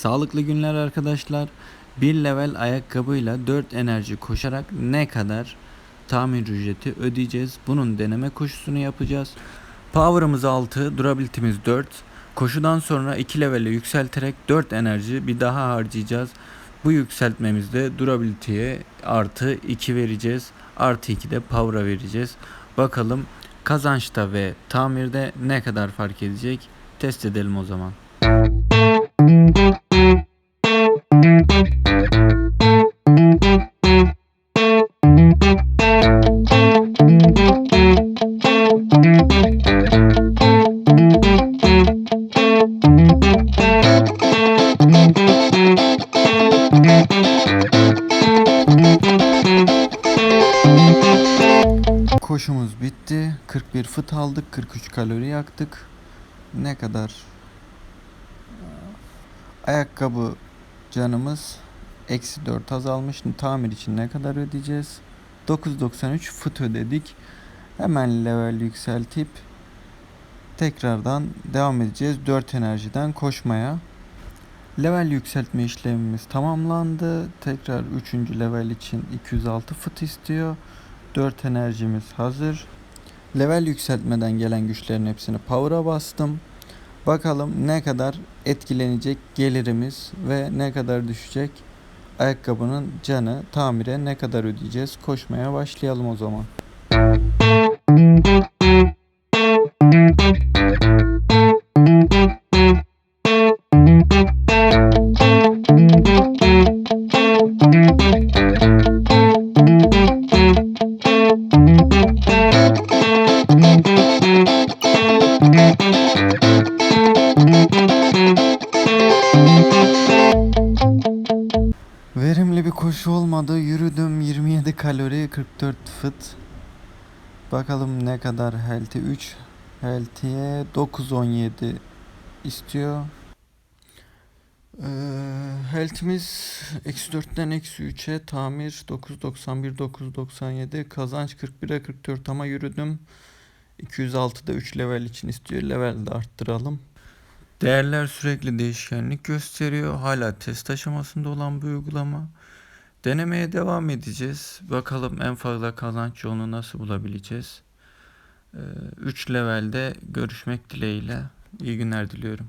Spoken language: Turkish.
Sağlıklı günler arkadaşlar. Bir level ayakkabıyla 4 enerji koşarak ne kadar tamir ücreti ödeyeceğiz? Bunun deneme koşusunu yapacağız. Power'ımız 6, durability'miz 4. Koşudan sonra 2 level'e yükselterek 4 enerji bir daha harcayacağız. Bu yükseltmemizde durability'ye artı 2 vereceğiz. Artı 2 de power'a vereceğiz. Bakalım kazançta ve tamirde ne kadar fark edecek? Test edelim o zaman. Koşumuz bitti. 41 fıt aldık. 43 kalori yaktık. Ne kadar? Ayakkabı canımız eksi 4 azalmış. Tamir için ne kadar ödeyeceğiz? 9.93 fıt ödedik. Hemen level yükseltip tekrardan devam edeceğiz 4 enerjiden koşmaya. Level yükseltme işlemimiz tamamlandı. Tekrar 3. level için 206 fıt istiyor. 4 enerjimiz hazır. Level yükseltmeden gelen güçlerin hepsini power'a bastım. Bakalım ne kadar etkilenecek gelirimiz ve ne kadar düşecek ayakkabının canı tamire ne kadar ödeyeceğiz. Koşmaya başlayalım o zaman. Verimli olmadı. Yürüdüm 27 kalori 44 fıt. Bakalım ne kadar healthy 3 healthy'ye 9.17 istiyor. Ee, health'imiz eksi 4'ten eksi 3'e tamir 9.91 9.97 kazanç 41'e 44 ama yürüdüm 206'da 3 level için istiyor level de arttıralım. Değerler sürekli değişkenlik gösteriyor. Hala test aşamasında olan bir uygulama. Denemeye devam edeceğiz. Bakalım en fazla kazanç yolunu nasıl bulabileceğiz. 3 levelde görüşmek dileğiyle. İyi günler diliyorum.